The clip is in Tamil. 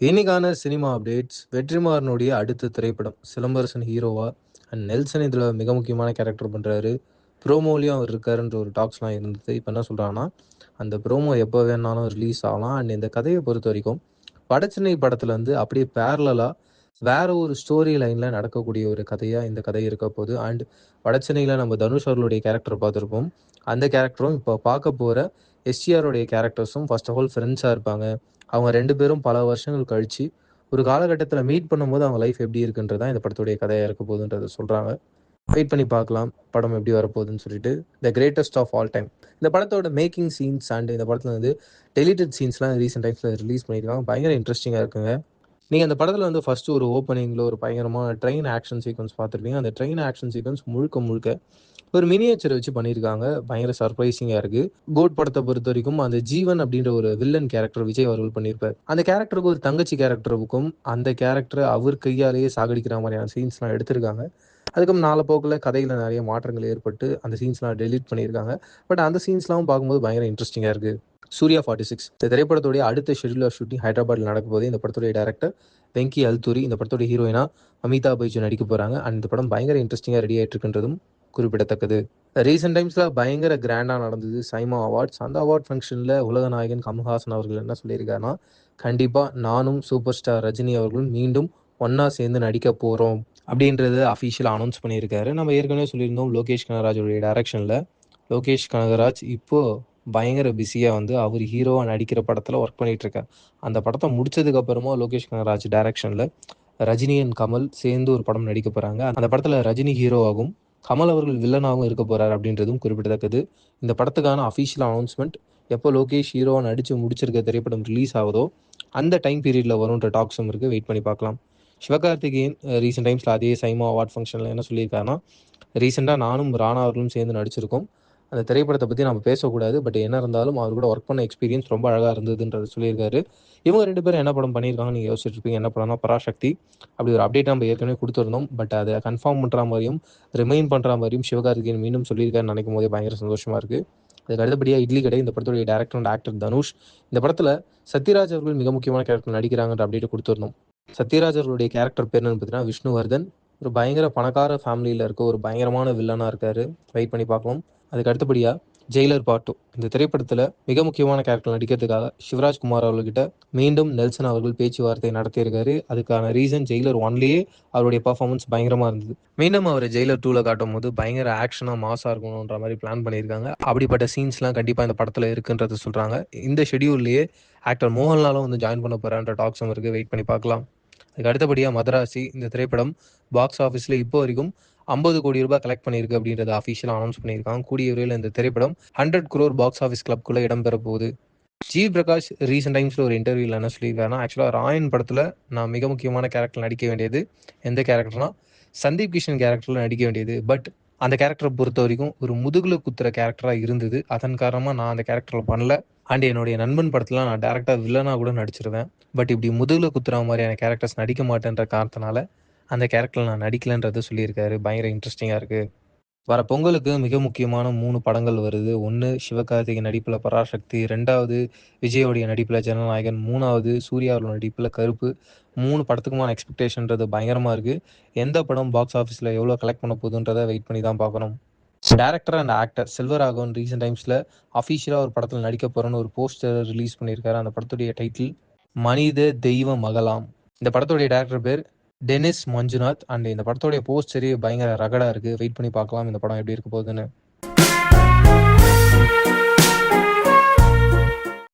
இன்னைக்கான சினிமா அப்டேட்ஸ் வெற்றிமாறனுடைய அடுத்த திரைப்படம் சிலம்பரசன் ஹீரோவா? அண்ட் நெல்சன் இதில் மிக முக்கியமான கேரக்டர் பண்ணுறாரு ப்ரோமோலையும் அவர் இருக்காருன்ற ஒரு டாக்ஸ்லாம் இருந்தது. இப்போ என்ன சொல்கிறாங்கன்னா அந்த ப்ரோமோ எப்போ வேணாலும் ரிலீஸ் ஆகலாம். அண்ட் இந்த கதையை பொறுத்த வரைக்கும் வடச்சென்னை படத்துல வந்து அப்படியே பேரலாக வேற ஒரு ஸ்டோரி லைனில் நடக்கக்கூடிய ஒரு கதையாக இந்த கதை இருக்க போது அண்ட் வடச்சென்னையில் நம்ம தனுஷ் அவர்களுடைய கேரக்டர் பார்த்துருப்போம். அந்த கேரக்டரும் இப்போ பார்க்க போகிற எஸ்டிஆருடைய கேரக்டர்ஸும் ஃபர்ஸ்ட் ஆஃப் ஆல் ஃப்ரெண்ட்ஸாக இருப்பாங்க. அவங்க ரெண்டு பேரும் பல வருஷங்கள் கழிச்சு ஒரு காலகட்டத்தில் மீட் பண்ணும்போது அவங்க லைஃப் எப்படி இருக்குன்றதான் இந்த படத்துடைய கதையாக இருக்க போகுதுன்றதை சொல்கிறாங்க வெயிட் பண்ணி பார்க்கலாம் படம் எப்படி வரப்போகுதுன்னு சொல்லிட்டு. The greatest of all time இந்த படத்தோட மேக்கிங் சீன்ஸ் அண்ட் இந்த படத்தில் வந்து டெலிட்டட் சீன்ஸ்லாம் ரீசெண்ட் டைம்ஸில் ரிலீஸ் பண்ணியிருக்காங்க. பயங்கர இன்ட்ரெஸ்டிங்காக இருக்குங்க. நீங்கள் அந்த படத்தில் வந்து ஃபஸ்ட்டு ஒரு ஓப்பனிங்கில் ஒரு பயங்கரமான ட்ரெயின் ஆக்ஷன் சீக்வன்ஸ் பார்த்துருப்பீங்க. அந்த ட்ரெயின் ஆக்ஷன் சீக்வன்ஸ் முழுக்க முழுக்க ஒரு மினியேச்சர் வச்சு பண்ணியிருக்காங்க பயங்கர சர்ப்ரைசிங்காக இருக்குது கோட் படத்தை பொறுத்த வரைக்கும் அந்த ஜீவன் அப்படின்ற ஒரு வில்லன் கேரக்டர் விஜய் அவர்கள் பண்ணியிருப்பார் அந்த கேரக்டருக்கு ஒரு தங்கச்சி கேரக்டருக்கும் அந்த கேரக்டரை அவர் கையாலேயே சாகடிக்கிற மாதிரியான சீன்ஸ்லாம் எடுத்திருக்காங்க. அதுக்கப்புறம் நாலு போக்கில் கதையில் நிறைய மாற்றங்கள் ஏற்பட்டு அந்த சீன்ஸ்லாம் டெலீட் பண்ணியிருக்காங்க பட் அந்த சீன்ஸ்லாம் பார்க்கும்போது பயங்கர இன்ட்ரெஸ்டிங்காக இருக்குது சூர்யா ஃபார்ட்டி சிக்ஸ் இந்த திரைப்படத்துடைய அடுத்த ஷெடியூல் ஆஃப் ஷூட்டிங் ஹைதராபாத்தில் நடக்க போது இந்த படத்துடைய டேரக்டர் வெங்கி அல்தூரி இந்த படத்துடைய ஹீரோயினா அமிதா பைஜு நடிக்க போகிறாங்க அண்ட் இந்த படம் பயங்கர இன்ட்ரெஸ்டிங்காக ரெடி ஆகிட்டு இருக்குன்றதும் குறிப்பிடத்தக்கது. ரீசெண்ட் டைம்ஸில் பயங்கர கிராண்டாக நடந்தது. சைமா அவார்ட்ஸ் அந்த அவார்ட் ஃபங்க்ஷனில் உலகநாயகன் கமல்ஹாசன் அவர்கள் என்ன சொல்லியிருக்காருன்னா கண்டிப்பாக நானும் சூப்பர் ஸ்டார் ரஜினி அவர்களும் மீண்டும் ஒன்றா சேர்ந்து நடிக்க போகிறோம் அப்படின்றத அஃபிஷியலாக அனௌன்ஸ் பண்ணியிருக்காரு. நம்ம ஏற்கனவே சொல்லியிருந்தோம் லோகேஷ் கனகராஜோடைய டைரக்ஷனில் லோகேஷ் கனகராஜ் இப்போது பயங்கர பிஸியாக வந்து அவர் ஹீரோவாக நடிக்கிற படத்தில் ஒர்க் பண்ணிகிட்ருக்கார் அந்த படத்தை முடிச்சதுக்கப்புறமா லோகேஷ் கனகராஜ் டைரக்ஷனில் ரஜினி அண்ட் கமல் சேர்ந்து ஒரு படம் நடிக்க போகிறாங்க அந்த படத்தில் ரஜினி ஹீரோவாகும் கமல் அவர்கள் வில்லனாகவும் இருக்க போகிறார் அப்படின்றதும் குறிப்பிடத்தக்கது. இந்த படத்துக்கான அஃபிஷியல் அனௌன்ஸ்மெண்ட் எப்போ லோகேஷ் ஹீரோவாக நடித்து முடிச்சிருக்க திரைப்படம் ரிலீஸ் ஆகுதோ அந்த டைம் பீரியடில் வரும்ன்ற டாக்ஸும் இருக்குது வெயிட் பண்ணி பார்க்கலாம். சிவகார்த்திகேயன் ரீசெண்ட் டைம்ஸில் அதே சைமா அவார்ட் ஃபங்க்ஷனில் என்ன சொல்லியிருக்காருன்னா ரீசெண்டாக நானும் ராணா அவர்களும் சேர்ந்து நடிச்சிருக்கோம். அந்த திரைப்படத்தை பற்றி நம்ம பேசக்கூடாது. பட் என்ன இருந்தாலும் அவர் கூட ஒர்க் பண்ண எக்ஸ்பீரியன்ஸ் ரொம்ப அழகாக இருந்ததுன்றது சொல்லியிருக்காரு. இவங்க ரெண்டு பேரும் என்ன படம் பண்ணியிருக்காங்க நீங்கள் யோசிச்சுட்டு இருப்பீங்க என்ன படம்னா பராசக்தி. அப்படி ஒரு அப்டேட் நம்ம ஏற்கனவே கொடுத்துருந்தோம். பட் அதை கன்ஃபார்ம் பண்ணுற மாதிரியும் ரிமைன் பண்ணுற மாதிரியும் சிவகார்த்திகேயன் மீண்டும் சொல்லியிருக்காருன்னு நினைக்கும் போதே பயங்கர சந்தோஷமாக இருக்குது அதுக்கு அடுத்தபடியாக இட்லி கடை இந்த படத்துடைய டேரக்டர் அண்ட் ஆக்டர் தனுஷ். இந்த படத்தில் சத்யராஜ் அவர்கள் மிக முக்கியமான கேரக்டர் நடிக்கிறாங்கன்ற அப்டேட் கொடுத்துருந்தோம். சத்யராஜ் அவர்களுடைய கேரக்டர் பேர் என்னன்னு பார்த்தீங்கன்னா விஷ்ணுவர்தன். ஒரு பயங்கர பணக்கார ஃபேமிலியில் இருக்க ஒரு பயங்கரமான வில்லனாக இருக்காரு. வெயிட் பண்ணி பார்க்கலாம். அதுக்கு அடுத்தபடியாக ஜெயிலர் பாட்டு. இந்த திரைப்படத்தில் மிக முக்கியமான கேரக்டர் நடிக்கிறதுக்காக சிவராஜ் குமார் அவர்கிட்ட மீண்டும் நெல்சன் அவர்கள் பேச்சுவார்த்தை நடத்தியிருக்காரு. அதுக்கான ரீசன் ஜெயிலர் ஒன்லேயே அவருடைய பர்ஃபார்மன்ஸ் பயங்கரமாக இருந்தது. மீண்டும் அவர் ஜெயிலர் டூவில் காட்டும் போது பயங்கர ஆக்ஷனாக மாசாக இருக்கணுன்ற மாதிரி பிளான் பண்ணியிருக்காங்க. அப்படிப்பட்ட சீன்ஸ்லாம் கண்டிப்பாக இந்த படத்தில் இருக்குன்றது சொல்கிறாங்க இந்த ஷெடியூல்லையே ஆக்டர் மோகன்லாலும் வந்து ஜாயின் பண்ண போகிறான்ற டாக்ஸும் இருக்குது வெயிட் பண்ணி பார்க்கலாம். அதுக்கு அடுத்தபடியாக மதராசி இந்த திரைப்படம் பாக்ஸ் ஆஃபீஸில் இப்போ வரைக்கும் ஐம்பது கோடி ரூபாய் கலெக்ட் பண்ணியிருக்கு அப்படின்றத அஃபிஷியலாக அனௌன்ஸ் பண்ணியிருக்காங்க. கூடிய விரைவில் இந்த திரைப்படம் ஹண்ட்ரட் குரோர் பாக்ஸ் ஆஃபீஸ் கிளப்குள்ளே இடம்பெற போகுது. ஜி பிரகாஷ் ரீசெண்ட் டைம்ஸில் ஒரு இன்டர்வியூவில் என்ன சொல்லியிருக்காருன்னா ஆக்சுவலாக ராயன் படத்தில் நான் மிக முக்கியமான கேரக்டர் நடிக்க வேண்டியது எந்த கேரக்டர்னா சந்தீப் கிஷன் கேரக்டரில் நடிக்க வேண்டியது. பட் அந்த கேரக்டரை பொறுத்த வரைக்கும் ஒரு முதுகில் குத்துற கேரக்டராக இருந்தது. அதன் காரணமாக நான் அந்த கேரக்டரில் பண்ணல. அண்ட் என்னுடைய நண்பன் படத்தில் நான் டேரக்டாக வில்லனாக கூட நடிச்சிருவேன். பட் இப்படி முதுகில் குத்துற மாதிரியான கேரக்டர்ஸ் நடிக்க மாட்டேன்ற காரணத்தினால அந்த கேரக்டரில் நான் நடிக்கலன்றதை சொல்லியிருக்காரு. பயங்கர இன்ட்ரெஸ்டிங்காக இருக்குது வர பொங்கலுக்கு மிக முக்கியமான மூணு படங்கள் வருது. ஒன்று சிவகார்த்திகேயன் நடிப்பில் பராசக்தி ரெண்டாவது விஜயோடைய நடிப்பில் ஜனநாயகன் மூணாவது சூர்யாவோட நடிப்பில் கருப்பு. மூணு படத்துக்குமான எக்ஸ்பெக்டேஷன்றது பயங்கரமாக இருக்குது எந்த படம் பாக்ஸ் ஆஃபீஸில் எவ்வளோ கலெக்ட் பண்ண போகுதுன்றதை வெயிட் பண்ணி தான் பார்க்கணும். Director and actor Selvaraghavan recent டைம்ஸில் அஃபீஷியலாக ஒரு படத்தில் நடிக்க போகிறோன்னு ஒரு போஸ்டர் ரிலீஸ் பண்ணியிருக்காரு. அந்த படத்துடைய டைட்டில் மனித தெய்வ மகளாம். இந்த படத்துடைய டேரக்டர் பேர் டெனிஸ் மஞ்சுநாத் அண்ட் இந்த படத்தோடைய போஸ்டரே பயங்கர ரகடா இருக்கு. வெயிட் பண்ணி பார்க்கலாம். இந்த படம் எப்படி இருக்க போகுதுன்னு.